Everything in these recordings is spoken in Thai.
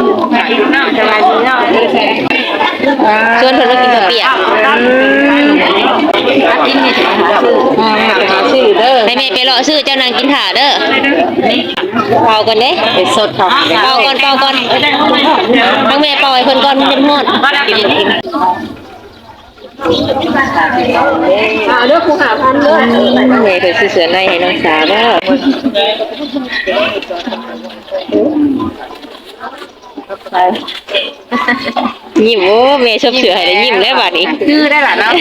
สบายดีเนาะชวนเพิ่นมากินข้าวเปียกกินนี่จะหาซื้อหาชื่อเด้อให้แม่ไปรอซื้อเจ้านางกินถ่าเด้อเป่าก่อนเด้ไปสดค่ะเป่าก่อนเป่าก่อนทั้งแม่เป่าให้เพิ่นก่อนมันเป็นฮอดกินกินอ่าเลือกคูหาพันเด้อแม่เพิ่นซื้อเสื้อในให้น้องสาวเด้อ ยิ้มโอ้แม่ชอบเสือให้ได้ยิ้มแล้วบัดนี้คือได้ล่ะเนาะ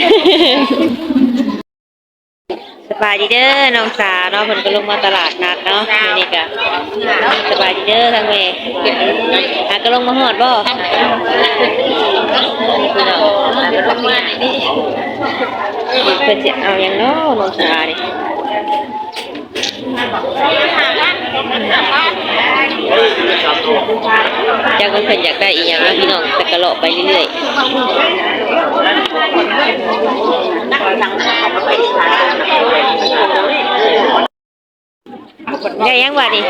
สบายดีเด้อน้องสาวเนาะเพิ่นก็ลงมาตลาดนัดเนาะมื้อนี่ก็สบายดีเด้อทั้งแม่หาก็ลงมาฮอดบ่พี่น้องหาก็ลงมานี่เพิ่นสิเอาหยังเนาะน้องสาวนี่ จักว่าเพิ่นอยากได้อีหยังนะพี่น้องแต่ก็เลาะไปเรื่อยๆได้ยังว่านี่น้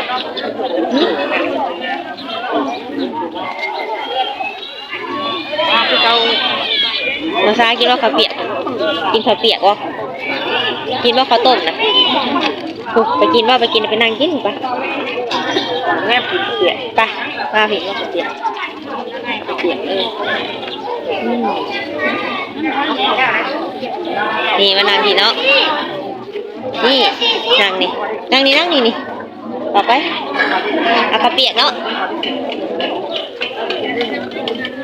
องสากินว่าข้าวเปียก กินข้าวเปียกวะกินว่าข้าวต้มนะไปกินว่าไปกินไปนั่งกินไป แม่ผิดเปียกไปมาผิดว่าข้าวเปียเปียกเออนี่มานั่งทีเนาะนี่นั่งนี่นั่งนี่นั่งนี่นี่ต่อไปเอาข้าวเปียกเนาะ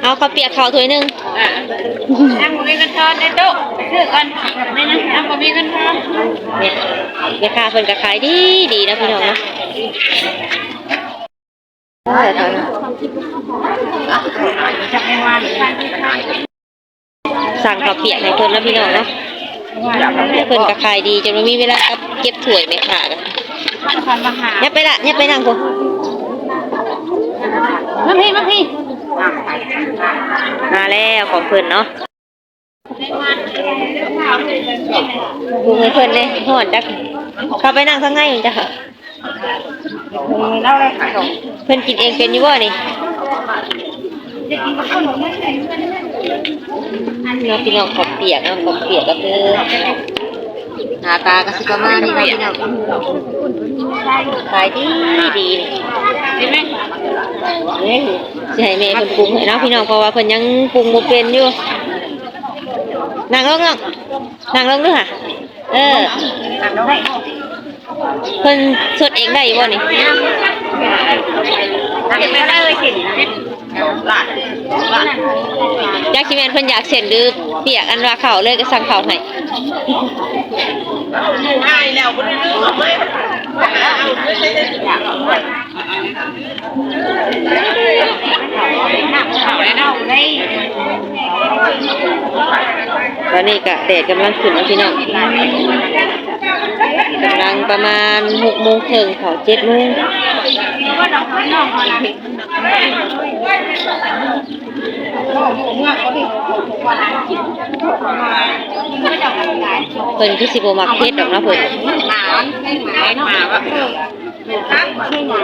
เอาข้าวเปียกข้าวถ้วยหนึ่งยังบ่มีเงินทอนได้โต๊ะซื้อก่อนไม่นะยังบ่มีเงินทอนเนี่ยแม่ค้าเพิ่นก็ขายดีดีนะพี่น้องเนาะ ไม่ว่าสั่งข้าวเปียกให้เพิ่นแล้วพี่น้องเนาะเพิ่นก็ขายดีจนบ่มีเวลาเก็บถ้วยแม่ค้ากันคันมาหาอย่ไปละอย่าไปนั่งพุ่นมาพี่มาพี่มาแล้วของเพิ่นเนาะปรุงให้เพิ่นเลยฮ้อนจักเข้าไปนั่งข้างในจ้ะค่ะ เล่าเลยค่ะเพิ่นกินเองเป็นอยู่บ่นี่เนาพี่น้องข้าวเปียกเนาะข้าวเปียกก็คือหน้าตาก็สิประมาณนี้นะพี่น้องขายดีดีนี่ใช่ไหมสิให้แม่เพิ่นปรุงให้เนาะพี่น้องเพราะว่าเพิ่นยังปรุงบ่เป็นอยู่นั่งลงนั่งนั่งลงด้วยค่ะเอออ่านได้ เพิ่นสดเองได้บ่นี่เก็บไม่ได้เลยกินหลานหลานอยากสิดแมนเพิ่นอยากเส้นหรือเปียกอันว่าเขาเลยก็สั่งเขาให้ง่ายแล้วบ่ได้ลืมเอาไว้เอาไม่ใช่ได้อยากเอาไว้ตอนนี้ก็แดดกำลังขึ้นแล้วพี่น้อง กำลังประมาณ6โมงครึ่งเขา7โมงว่าน้องน้องมาละเพิ่นคือสิบ่มักเผ็ดดอกนะเพิ่นมาว่าตั้งชื่อหมา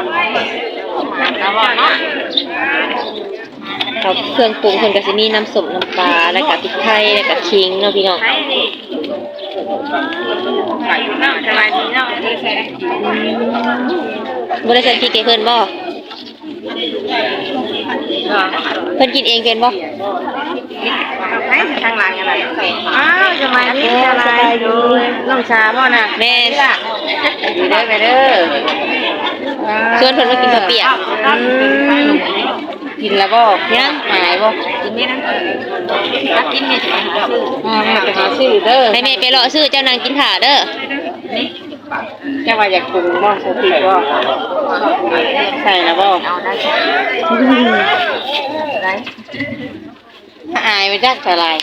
แล้วว่าเนเขาเครื่องปรุงเพิ่นก็สิมีน้ำส้มน้ำปลาแล้วก็พริกไทยแล้วก็ขิงเนาะพี่น้อง สบายดีเนาะบ่ได้ใส่พริกให้เพิ่นบ่เพิ่นกินเองเป็นบ่ให้ทางหลังอะไรอ้าวสบายดีอะไรดูน้องชาบ่น่ะแม่ดีเด้อไปเด้อชวนเพิ่นมากินข้าวเปียกกินแล้วบ่ยังหายบ่ นนี่นะกินนี่จะหาซื้ออ่าแม่ไปหาชื่อเด้อให้แม่ไปรอซื้อเจ้านางกินถ่าเด้อแค่ว่าอยากปรุงบ่สติบ่ใส่แล้วบ่เอาได้ไอายไปจักสลาย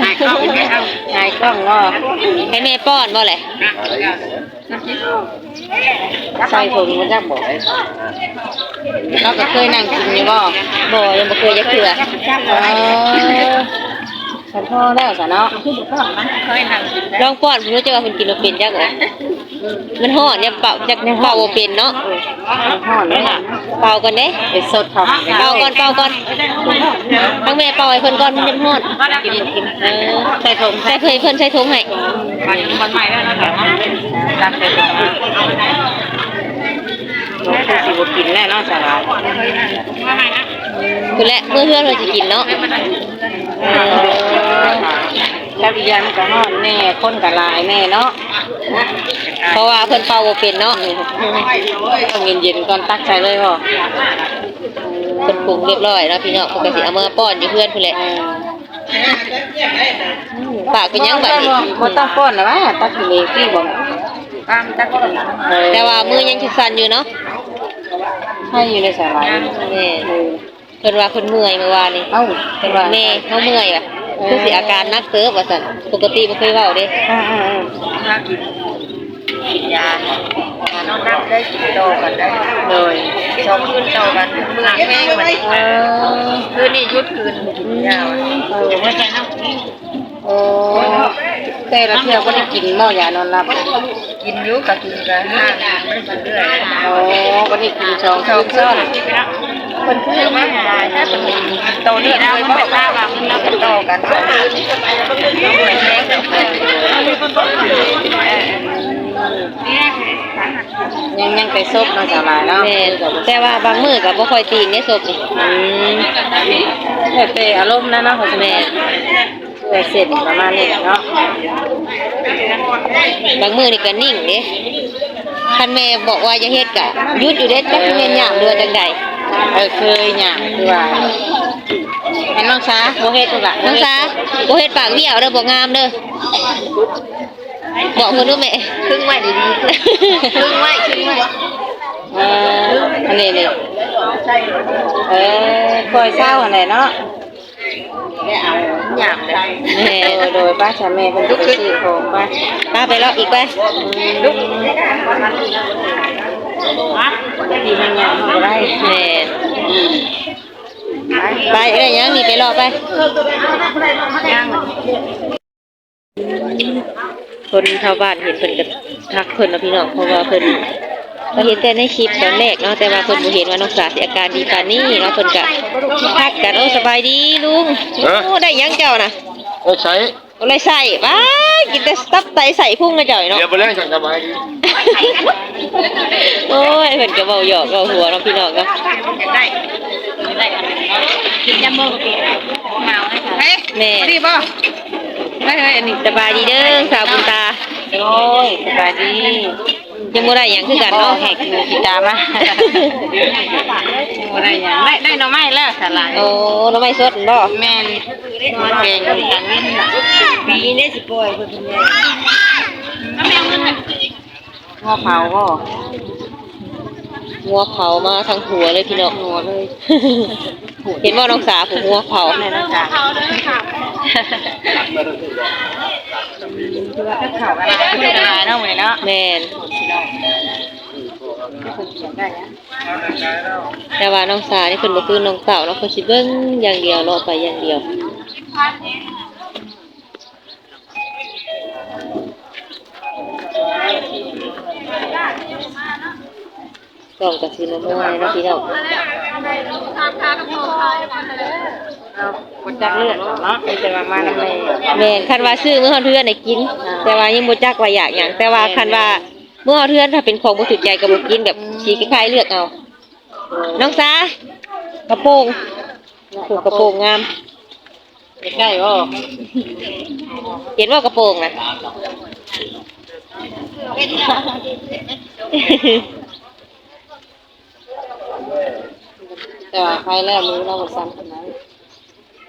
หายเข้าไอาอายกล้องบ่ให้แม่ป้อนบ่แหละ ใส่ถุงบ่จักบ่เราก็เคยนั่งกินอยู่บ่บ่ยังบ่เคยจะเถื่อเออ ฉันพ่อแล้วซะเนาะลองป้อนเพื่อจะว่าเพิ่นกินบ่เป็นจักเหรอมันฮ้อนเนี่ยเป่าจักเป่าบ่เป็นเนาะมันฮ้อนเลยล่ะเป่าก่อนเด้ไปสดเขาเป่าก่อนเป่าก่อนทั้งแม่เป่าให้เพิ่นก่อนมันยังฮ้อนกินกินเออใส่ถุงใส่เพิ่นเพิ่นใส่ถุงให้มันมันใหม่แล้วนะคะตักใส่ถุงน้องคือสิบ่กินแน่เนาะสาหร่าย คือแหละมื้อเพื่อนเราสิกินเนาะเออแล้วอีกอย่างมันก็ฮ้อนแน่คนก็หลายแน่เนาะเพราะว่าเพิ่นเป่าบ่เป็นเนาะต้องเย็นๆก่อนตักใส่เลยบ่เพิ่นปรุงเรียบร้อยแล้วพี่น้องเพิ่นก็สิเอามาป้อนอยู่เพื่อนพุ่นแหละปากเป็นหยังบัดนี้บ่ต้องป้อนนะว่าตักกินเองที่บ่ตามตักกินแต่ว่ามือยังสิสั่นอยู่เนาะให้อยู่ในสาหร่ายแม่ เพิ่นว่าเพิ่นเมื่อยเมื่อวานนี้เอ้าเป็นว่าแม่เฮาเมื่อยว่ะคือสิอาการหนักเติบว่าซั่นปกติบ่เคยเว้าเด้อ่าๆถ้ากินกินยาถ้านอนนับได้กินโตกันได้ๆเลยสองคืนโตกันเมื่อแม่งมันเออคืนนี้ยุดคืนกินยาเออว่าจะนั่ง โอ้แต่ละเที่ยวก็ได้กินหม้อยานอนหลับกินยุกับกินกันห้าไม่ได้กินเรื่อยโอ้ก็ได้กินสองสองนคืซ้อนคนคือไม่หายถ้าเป็นโตนี่นะไม่ทราบว่ามันนับโตกันสองคืนต้องเนแม่งยังยังไปซบเนาะสาหร่ายเนาะแต่ว่าบางมือก็บ่ค่อยตีนเด้ศพนี่อืมแล้วแต่อารมณ์นะเนาะของแม่ เพื่อเสร็จประมาณนี้เนาะบางมื้อนี่ก็นิ่งเด้คันแม่บอกว่าอย่าเฮ็ดก็หยุดอยู่เด้จักแม่นยามเดือจังใดเออเคยหยังคือว่าให้น้องสาบ่เฮ็ดตัวละน้องสาบ่เฮ็ดปากเบี้ยวเด้อบ่งามเด้อบอกเพิ่นดูแม่ครึ่งไว้ดีๆครึ่งไว้ครึ่งไว้เอออันนี้นี่เออคอยเศร้าอันไหนเนาะ หยาบเลยแม่โดยป้าชาแม่เป็นไปซื้อของป้าป้าไปเลาะอีกไปลุกดีมันยังเอาไรแม่ไปเอ้ยยังนี่ไปเลาะไปคนชาวบ้านเห็นเพิ่นก็ทักเพิ่นเนาะพี่น้องเพราะว่าเพิ่น ก็เห็นแต่ในคลิปตอนแรกเนาะแต่ว่าเพิ่นบ่เห็นว่าน้องสาสิอาการดีปานนี้เนาะเพิ่นก็ทักกันโอ้สบายดีลุงโอ้ได้หยังเจ้าน่ะเออใช้อะไรใส่ว้ากินแต่ตับไตใส่พุ่งกระจ่อยเนาะเดี๋ยวไปเล่นสังสบายดีโอ้ยเพิ่นก็เว้าหยอกเว้าหัวเนาะพี่น้องเนาะได้ได้กินยำโม่กินเมาให้ค่ะเฮ้ยแม่ดีป่ะได้เลยอันนี้สบายดีเด้อสาวบุญตาโอ้ยสบายดี ยังบ่ได้หยังคือกันบ่เนาะแหกกินกีตาร์มาอะไรอย่างได้ได้หน่อไม้แล้วสาหร่ายโอ้น้ำไม่สดบ่แม่นเก่งกันวินปีนี้สิป่วยคนเป็นไงงอเผาก็งัวเผามาทั้งหัวเลยพี่น้องหัวเลย เห็นว่าน้องสาวผมงัวเผาในนะจ๊ะคือว่าถ้าข่าวอะไรก็เป็นอะไรเนาะมื้อนี้เนาะแม่น คนเขียนได้นะแต่ว่าน้องสาวนี่เพิ่นบ่คือน้องเต่าเนาะเพิ่นสิเบิ่งอย่างเดียวเลาะไปอย่างเดียวกล่องก็สิน้อยๆเนาะพี่น้องเอากดจักเลือดเนาะมีแต่ว่ามาน้ำเลยแม่นคันว่าซื้อมื้อเฮาเทื่อนได้กิน แต่ว่ายังบ่จักว่าอยากหยังแต่ว่าคันว่า มื้อเฮาเทื่อนถ้าเป็นของบ่ถูกใจก็บ่กินแบบสีคล้ายๆเลือกเอา น้องสากระโปรงผูกกระโปรงงามใกล้บ่เห็นว่ากระโปรงนะแต่ว่าใครแล้วมือเราบ่ซ้ำกันนั้น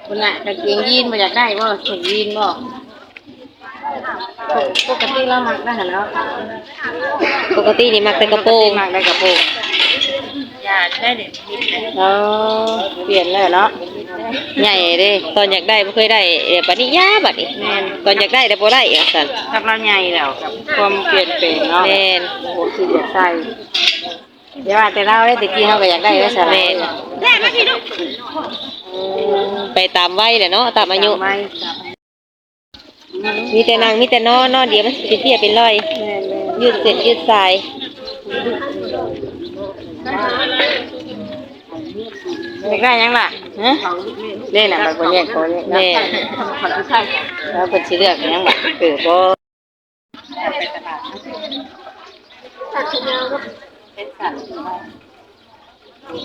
คุณน่ะกางเกงยีนบ่อยากได้บ่ใส่ยีนบ่ ปกติเรามักได้หั่นเนาะปกตินี่มักแต่กระโปรงมักได้กระโปรงยาได้เด็ดพิษนะเนาะเปลี่ยนแล้วเนาะใหญ่เด้ตอนอยากได้บ่เคยได้เดี๋ยวบัดนี้ยาบัดนี้ตอนอยากได้แต่บ่ได้อะซั่นทักเราใหญ่แล้วกับความเปลี่ยนแปลงเนาะแม่นโอ้โหคืออยากใส่เดี๋ยวว่าแต่เราได้ตะกี้เราก็อยากได้ไว้ซะแม่นไปตามวัยแหละเนาะตามอายุไม่ มีแต่นางมีแต่นอนนอนเดี๋ยวมันสิเตี้ยเป็นรอยแม่แม่ยืดเส้นยืดสายเด็กได้ยังล่ะฮะเล่นน่ะไปบ่แยกบ่แยกแม่แล้วเพิ่นสิเลือกยังบ่เอ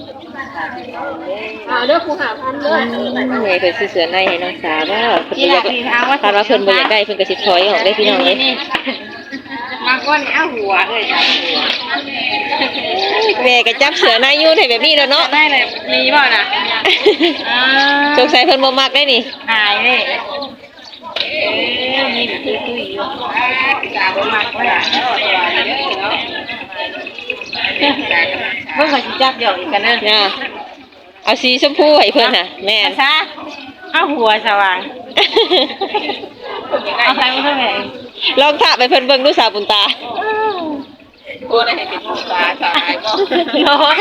อบ่แม่เพิ่นซื้อเสื้อในให้น้องสาวว่าเพิ่นบ่อยากคาดว่าเพิ่นบ่อยากได้เพิ่นก็สิถอยออกได้พี่น้องเอ้ยมาก่อนนี่เอาหัวเอ้ยจับหัวแม่ก็จับเสื้อในอยู่ให้แบบนี้แล้วเนาะได้เลยมีบ่น่ะอ่าสงสัยเพิ่นบ่มักได้นี่หายเลยเอ้ยมีตุ้ยๆอยู่กาบ่มักว่า เนาะเพิ่นก็สิจับหยอกอีกกันเด้อน่ะเอาสีชมพูให้เพิ่นน่ะแม่น ซะเอาหัวสว่างเอาใครมาเท่าไหร่ลองถามไปเพิ่นเบิ่งดูสาวบุญตาโอ้ได้เห็นเป็นตาสายก็น้อย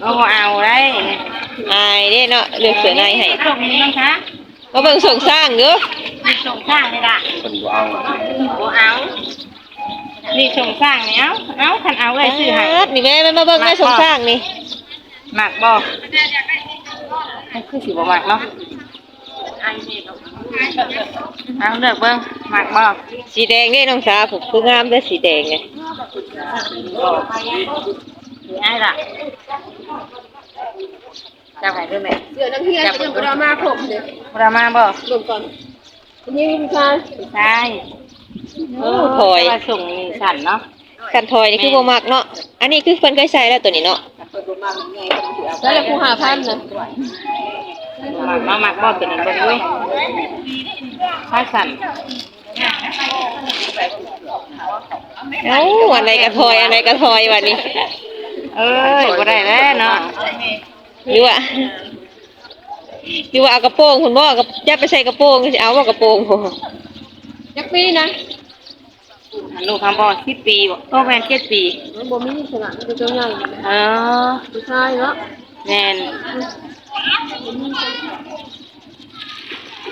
เอาบ่เอาได้อายเด้เนาะเลือกเสื้อในให้ส่งนี้น้องคะมาเบิ่งส่งสร้างเด้อนี่ส่งสร้างนี่ล่ะ คนบ่เอาบ่เอา นี่ส่งสร้างนี่เอาเอาคันเอาเลยซื้อให้ดนี่แม่แม่มาเบิ่งแม่ส่งสร้างนี่หมักบ่มันคือสิบ่หมักเนาะเอาเลือกเบิ่งหมักบ่สีแดงเด้น้องสาวผมคืองามเด้อสีแดงไงสิอ้ายล่ะจับให้ด้วยแม่เสือนังเฮียนก็ยังบ่ได้มาครบเลยบ่ได้มาบ่รวมก่อนนี่ผู้ชายใช่ โอ้ถอยมาส่งนี่สั่นเนาะคันถอยนี่คือบ่มักเนาะ อันนี้คือเพิ่นเคยใส่แล้วตัวนี้เนาะแล้วแหละผู้หาพันนะหมักมาหมักบ่เป็นอันเบิ่งด้วยใช่สั่นเอ้าอันใดก็ถอยอันใดก็ถอยวันนี้ เอ้ยบ่ได้แล้วเนาะหรือว่าหรือว่าเอากระโปรงคุณบ่กับยัดไปใส่กระโปรงสิเอาว่ากระโปรงบ่จักปีนะ ลูกทำบ่10ปีบ่โตแม่น7ปีมันบ่มีสนะมันก็เจ้าใหญ่เออผู้ชายเนาะแม่น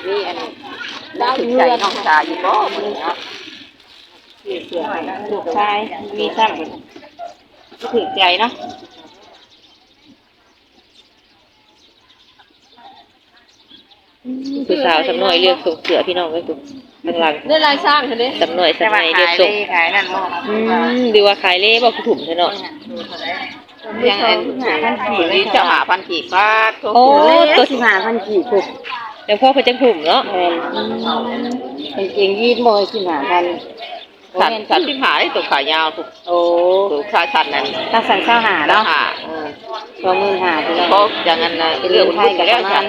นี่อันนี้ได้ถึงใจน้องตาอยู่บ่มื้อนี้เนาะเสือลูกชายมีซ้ำถึงใจเนาะผู้สาวสำน้อยเลือกส่งเสือพี่น้องไว้ดู ข้างหลังได้ลายสร้างเห็นเด้สำน้อยแต่สำว่าน้อยเลือกขายส่งได้ขายนั่นบ่อืมหรือว่าขายเล่บ่คือถุ่มเถอะเนาะยังอันหาพันกี่หรือจะหาพันกี่บาทโอ้ตัวสิหาพันกี่ถูกเดี๋ยวพ่อเพิ่นจังถุ่มเนาะแม่นเป็นเกงยีนบ่สิหาพันสันสันที่หาได้ตัวขายาวถูกโอ้ตัวขาสันนั้นถ้าสั่งเช้าหาแล้เนาะวหาสองหมื่นหาพี่น้เพอราะงอย่างนั้นนะเป็นเรื่เรื่อองงไทไทยยกักันนแล้แล้ววจ้ะกัน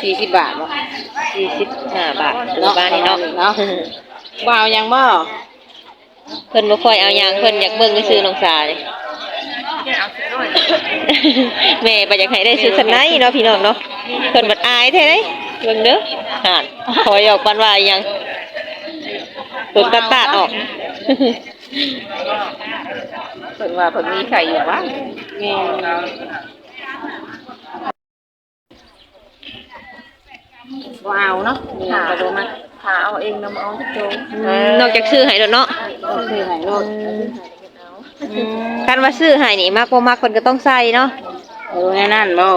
สี่สิบบาทบ่45บาทตัวบ้านนี่เนาะเนาะบ่เอายังบ่เพิ่นบ่ค่อยเอาหยังเพิ่นอยากเบิ่งซื้อน้องสาเลยแม่บ่อยากให้ได้ซื้อสนไหนเนาะพี่น้องเนาะเพิ่นบัดอายแท้เด้เบิ่งเด้อห่านถอยออกปานว่าอีหยังตัวตัดตาดออกเพิ่นว่าเพิ่นมีไข่อยู่บ้างแม่ บ่เอาเนาะนี่ก็ดูมาหาเอาเองนำเอาที่โตนอกจากซื้อให้แล้วเนาะซื้อให้โลดคันว่าซื้อให้นี่มักบ่มักเพิ่นก็ต้องใส่เนาะเออแน่นั่นบ่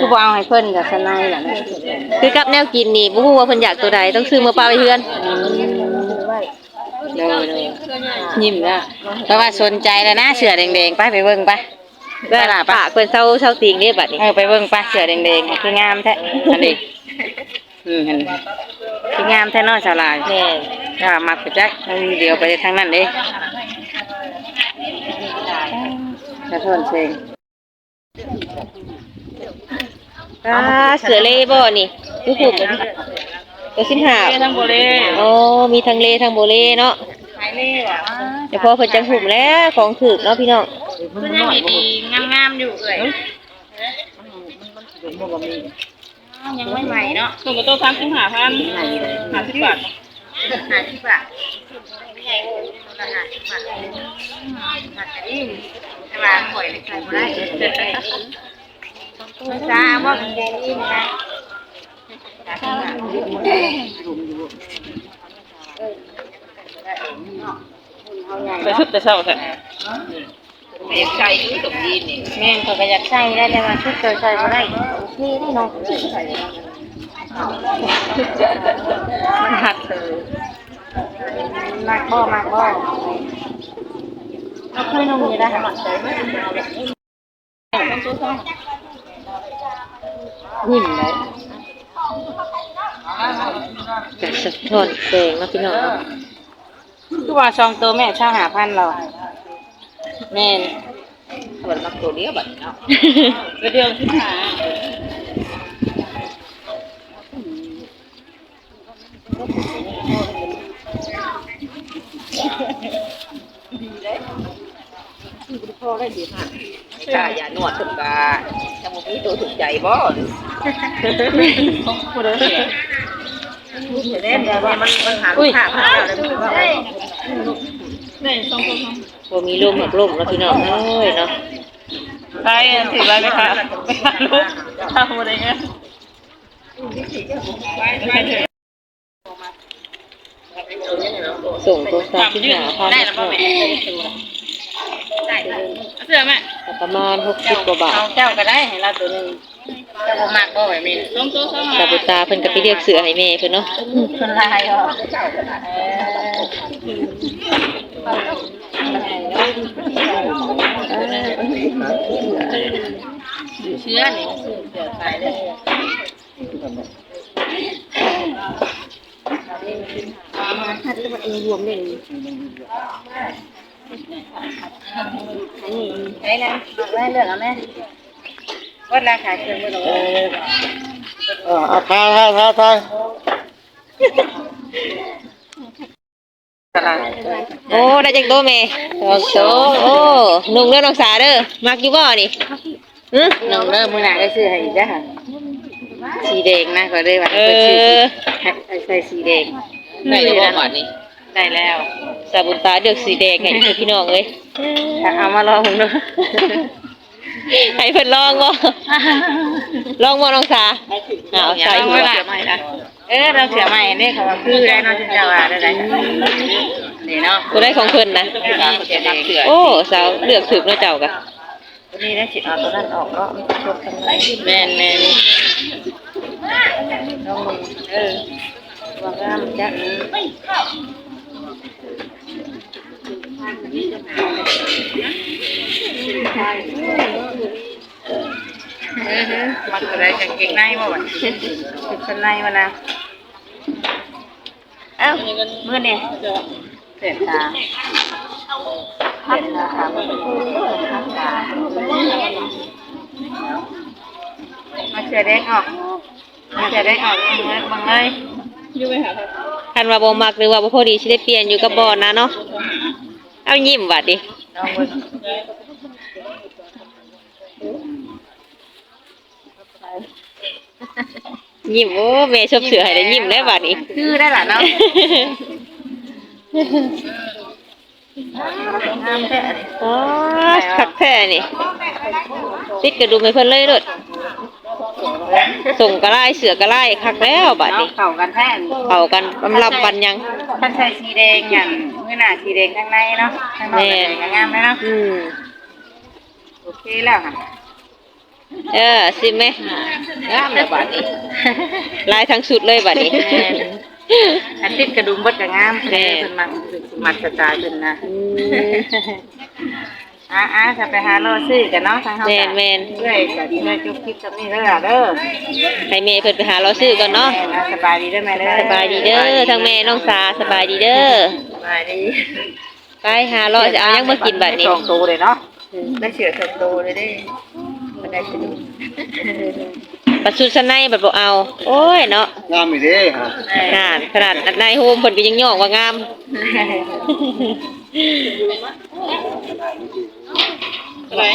คือบ่เอาให้เพิ่นกับสนายล่ะนะคือกับแนวกินนี่บ่ฮู้ว่าเพิ่นอยากตัวใดต้องซื้อมาปาไว้เฮือนเด้อเด้อยิ้มแล้วเพราะว่าสนใจแล้วนะเสือแดงๆไปไปเบิ่งไปเวลาปะเพิ่นเซาเซาติงเด้บัดนี้เออไปเบิ่งไปเสือแดงๆคืองามแท้อันนี้ อืมเห็นคืองามแท้เน้อยสาวลายแม่นถ้ามักไปจักเอาเดียวไปทางนั้นเด้กระทนเชงอ่าเสือเล่บ่นี่รู้ถูกบ่ตัวสินหาทั้งโบเล่โอ้มีทั้งเลทั้งโบเลเนาะขายเล่ว่ะเดี๋ยวพอเพิ่นจังหุ่มแล้วของถูกเนาะพี่น้องมันยังดีๆงามๆอยู่เอ่ย ยังไม่ใหม่เนาะส่งกระโต3 5 0 0 0 50บาทหาที่บาทไม่ใหญ่ราคาที่บาทบาทนี้ตลาดหอยเลยขายบ่ได้ภาษาว่าเป็นแดงนี่นะไปชุดแต่เช้าแท้ เอ็กไก่คือตรงยีนนี่แม่นเขาก็อยากใส่ได้แต่ว่าชุดเจอใส่บ่ได้นี่ได้เนาะมันหักเลยมากบ่มากบ่เราเคยนุ่งอยู่ได้ค่ะหุ่นเลยจะสะท้อนแสงเนาะพี่น้องเนาะคือว่าซองตัวแม่ช่างหาพันเรา แม่นมันมักตัวเดียวบัดเนาะกระเดืองขึ้นหาถ้าอย่านวดถึงกาจังบ่มีตัวถูกใจบ่ผู้เด้อเสียเล่นแต่ว่ามันมันหาลูกค้าผ่านแล้วได้บ่ บ่มีลมหักลมเนาะพี่น้องเอ้ยเนาะไปถือไปไหมคะไม่ค่ะลูกทำอะไรเงี้ยส่งโทรศัพท์ที่หาพันได้แล้วป่ะแม่เสื้อแม่ประมาณ60กว่าบาทเอาเจ้าก็ได้ให้เราตัวหนึงเจ้าบ่มักบ่แบบนี้ส้มตัวส้มตาบุตาเพิ่นก็ไปเรียกเสือให้แม่เพิ่นเนาะคนลายเหรอ เชื้อนี่เสือตายเลยไอ้นะแม่เลือกเอาแม่วัดราคาเกินไปหรอเออเอาทายทายทายทายตลาด โอ้ได้จังโตแม่โอ้โตโอ้นุ่งเด้อน้องสาเด้อมักอยู่บ่นี่หึน้องเริ่มมือหนาก็ซื้อให้อีกจ้ะค่ะสีแดงนะก็ได้ว่าเอเพิ่นซื้ออให้ใส่สีแดงได้แล้วบ่บัดนี้ได้แล้วสาบุตาเลือกสีแดงให้พี่น้องเอ้ยถ้าเอามาลองดูให้เพิ่นลองบ่ลองบ่น้องสาอ้าวใส่หัว เสือใหม่ละเออเราเสือใหม่นี่เขาว่าคือได้เนาะที่เจ้าว่าได้ได้นี่เนาะตัวได้ของเพิ่นนะ เสียดังเสือโอ้สาวเลือกถึกเนาะเจ้ากะตัวนี้ได้สิเอาตัวนั้นออกก็มันจะจบกันเลยแม่นแม่นลองมึงเออว่างามจ้ะอือฮึมันก็ได้กางเกงในบ่บัดติดชั้นในมานะ เอ้ามือเนี่ยเสียตาเสียตาค่ะมันเป็นผู้ทักตามาเสือแดงออกมาเสือแดงออกบังเลยบังเลยคันว่าบ่มักหรือว่าบ่พอดีสิได้เปลี่ยนอยู่กับบ่อนนะเนาะเอายิ้มบัดดิลองเบิ่ง ยิ้มโอ้แม่ชอบเสือให้ได้ยิ้มได้บัดนี้คือได้ล่ะเนาะงามแท้เลยอ๋อคักแท้นี่ ติดกระดุมให้เพิ่นเลยโลดส่งกระไล่เสือกระไล่คักแล้วบัดเนาะนี้เข้ากันแท้นเข้ากันบำรับปันยังท่านใส่สีแดงอย่างมือหน้าสีแดงข้างในเนาะข้างนอกแดงงามเลยเนาะอืมโอเคแล้วค่ะ เออสิแม่งามแล้วบัดนี้ลายทั้งสุดเลยบัดนี้อันติดกระดุมเบดก็งามแท้เพิ่นมักมักสไตล์เพิ่นนะอืมอะอะจะไปหารอซื้อกันเนาะทางเฮาแม่นแม่นเรื่อยก็สิได้จุกคลิปกับนี่เด้อล่ะเด้อให้แม่เพิ่นไปหาเราซื้อก่อนเนาะแม่นะสบายดีเด้อแม่เด้อสบายดีเด้อทั้งแม่น้องสาสบายดีเด้อสบายดีไปหาเราจะเอายังมากินบัดนี้สองตัวเลยเนาะได้เสือสองตัวเลยเด้ มันได้สนุกปัดสุดสนในบัดบ่เอา โอ้ยเนาะงามอีเด้ฮะขนาดขนาดนายโฮมเพิ่นก็ยังย่องว่างาม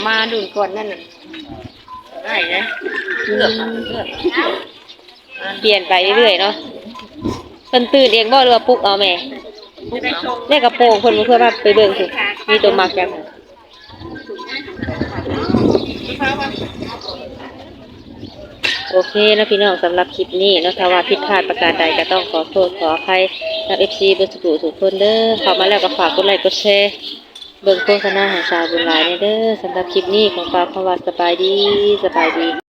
มาดูก่อนนั่นน่ะได้นะเปลี่ยนไปเรื่อยๆเนาะเพิ่นตื่นเองบ่หรือว่าปลุกเอาแม่ได้กระโปรงเพิ่นบ่เพื่อว่าไปเบิ่งสิมีตัวมักจัง โอเคนะพี่น้องสำหรับคลิปนี้นะถ้าว่าผิดพลาดประการใดก็ต้องขอโทษขออภัยกับ FC เบอร์สุขุสุกคนเด้อขอมาแล้วก็ฝากกดไลค์กดแชร์เบิ่งโฆษณาของชาวบุญหลายเด้อสำหรับคลิปนี้ของฝากคว่าสบายดีสบายดี